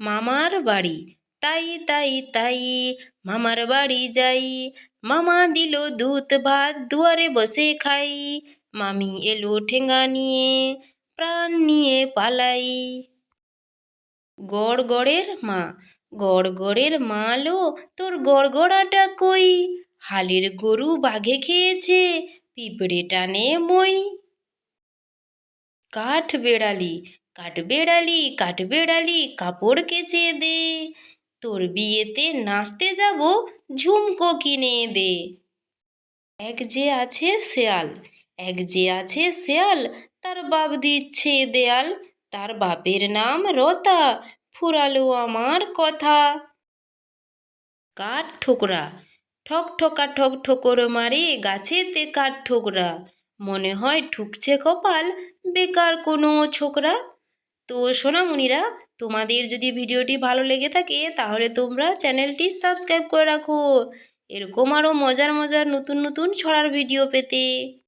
মামার বাড়ি। তাই তাই তাই মামার বাড়ি যাই। মামা দিল দুধ, ভাত দুয়ারে বসে খাই। মামি এলো ঠেঙ্গা নিয়ে, প্রাণ নিয়ে পালাই। গড়গড়ের মা গড়গড়ের মা লো, তোর গড়গড়াটা কই? হালের গরু বাঘে খেয়েছে, পিঁপড়ে টানে মই। কাঠ বেড়ালি কাঠ বেড়ালি কাঠ বেড়ালি কাপড় কেচে দে। তোর বিয়েতে নাচতে যাব, ঝুমকো কিনে দে। এক যে আছে শেয়াল, এক যে আছে শেয়াল, তার বাপ দিচ্ছে দেয়াল। তার বাপের নাম রতা, ফুরালো আমার কথা। কাঠ ঠোকরা, ঠক ঠোকা ঠক ঠোকর মারে গাছেতে কাঠ ঠোকরা। মনে হয় ঠুকছে কপাল, বেকার কোনো ছোকরা। তো সোনামণিরা, তোমাদের যদি ভিডিওটি ভালো লেগে থাকে, তাহলে তোমরা চ্যানেলটি সাবস্ক্রাইব করে রাখো। এরকম আরও মজার মজার নতুন নতুন ছড়ার ভিডিও পেতে।